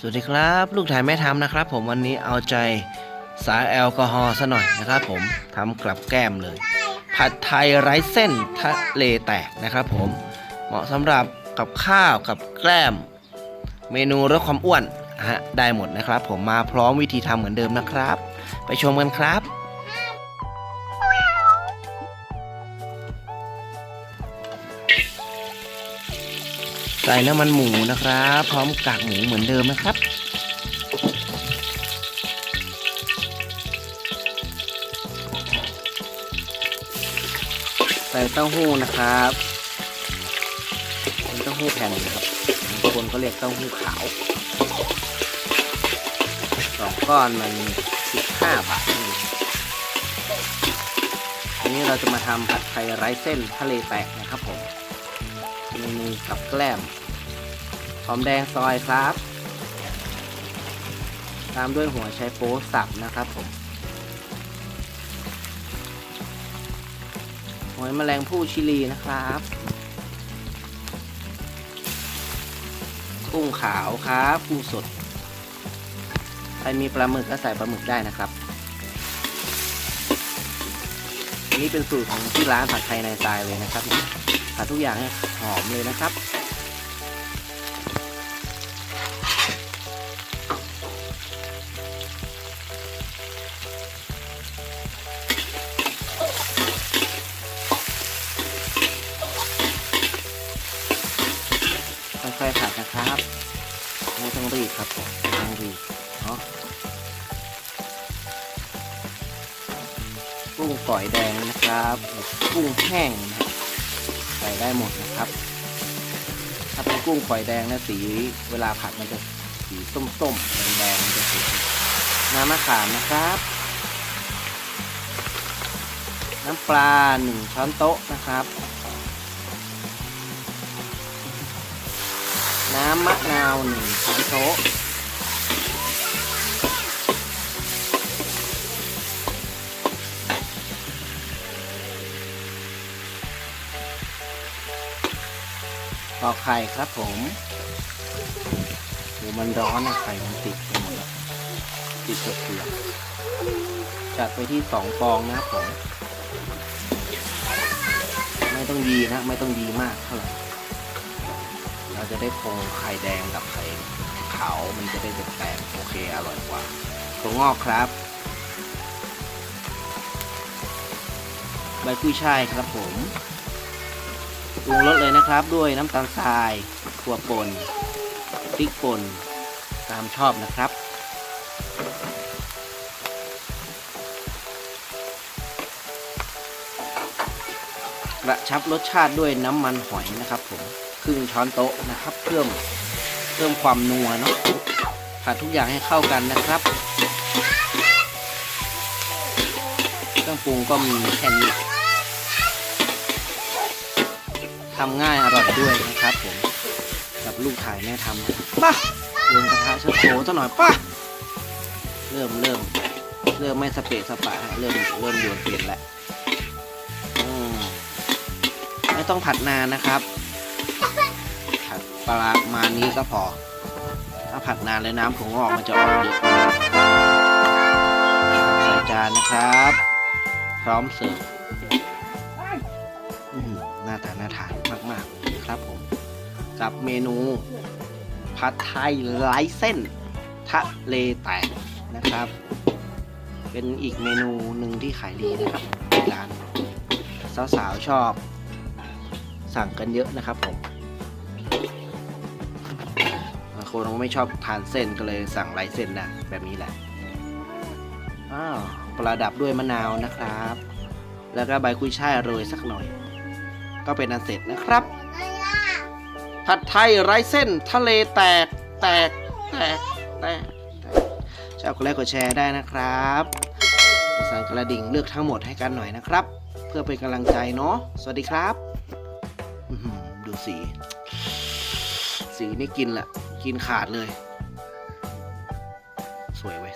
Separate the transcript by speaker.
Speaker 1: สวัสดีครับ ลูกถ่ายแม่ทำนะครับ ผมวันนี้เอาใจสายแอลกอฮอล์ซะหน่อยนะครับ ผมทำกลับแก้มเลย ผัดไทยไร้เส้นทะเลแตกนะครับ ผมเหมาะสำหรับกับข้าวกับแกล้ม เมนูลดความอ้วนฮะได้หมดนะครับ ผมมาพร้อมวิธีทำเหมือนเดิมนะครับ ไปชมกันครับ ใส่น้ำมันหมูนะครับ พร้อมกากหมูเหมือนเดิมนะครับ ใส่เต้าหู้นะครับเป็นเต้าหู้แผ่นนะครับบางคนก็เรียกเต้าหู้ขาวสองก้อนมันสิบห้าบาทอันนี้เราจะมาทำผัดไทยไร้เส้นทะเลแตกนะครับผม เมนูกับแกล้มหอมแดงซอยครับ ตามด้วยหัวไชโป๊สับนะครับผมหอยแมลงภู่ชิลีนะครับกุ้งขาวครับกุ้งสดใครมีปลาหมึกก็ใส่ปลาหมึกได้นะครับนนี้เป็นสูตรของที่ร้านผัดไทยในทรายเลยนะครับ ผัดทุกอย่างให้หอมเลยนะครับ ค่อยๆผัดนะครับไม่ต้องรีบครับผมไม่ต้องรีบเนาะกุ้งฝอยแดงนะครับกุ้งแห้งนะครับ ส่ได้หมดนะครับ ถ้าเป็นกุ้งฝอยแดงนะสีเวลาผัดมันจะสีส้มๆแดงๆมันจะสวยน้ำมะขามนะครับ น้ำปลาหนึ่งช้อนโต๊ะนะครับ น้ำมะนาวหนึ่งช้อนโต๊ะ ตอกไข่ครับผมโหมันร้อนนะไข่มันติดไปหมดแล้วติดกับเปลือกจัดไปที่สองฟองนะครับผมไม่ต้องดีนะ ไม่ต้องดีมากเท่าไหร่เราจะได้คงไข่แดงกับไข่ขาวมันจะได้แตกโอเคอร่อยกว่าถั่วงอกครับใบกุ้ยช่ายครับผม ปรุงรสเลยนะครับ ด้วยน้ำตาลทรายถั่วป่นพริกป่นตามชอบนะครับ กระชับรสชาติด้วยน้ำมันหอยนะครับผมครึ่งช้อนโต๊ะนะครับ เพิ่มเพิ่มความนัวเนาะผัดทุกอย่างให้เข้ากันนะครับ เครื่องปรุงก็มีแค่นี้ ทำง่ายอร่อยด้วยนะครับผมกับลูกถ่ายแม่ทำป่ะโยนกระทะเชโคซะหน่อยป่ะเริ่มเริ่มเริ่มไม่สเปะสปะฮะเริ่มเริ่มโยนเปลี่ยนแล้วไม่ต้องผัดนานนะครับผัดประมานี้ก็พอ ถ้าผัดนานเลยน้ำของงอกมันจะออกเยอะใส่จานนะครับ พร้อมเสิร์ฟ หน้าตาน่าทานมากๆครับผม กับเมนูผัดไทยไร้เส้นทะเลแตกนะครับ เป็นอีกเมนูหนึ่งที่ขายดีนะครับที่ร้านสาวๆชอบ สั่งกันเยอะนะครับผมบางคนไม่ชอบทานเส้นก็เลยสั่งไร้เส้นนะแบบนี้แหละอ้าวประดับด้วยมะนาวนะครับ แล้วก็ใบกุยช่ายโรยสักหน่อย ก็เป็นอันเสร็จนะครับ ผัดไทยไร้เส้นทะเลแตกแตกแตกแตกชอบกดไลค์กดแชร์ได้นะครับสั่งกระดิ่งเลือกทั้งหมดให้กันหน่อยนะครับ เพื่อเป็นกำลังใจเนาะสวัสดีครับดูสี สีนี่กินละกินขาดเลย สวยไว้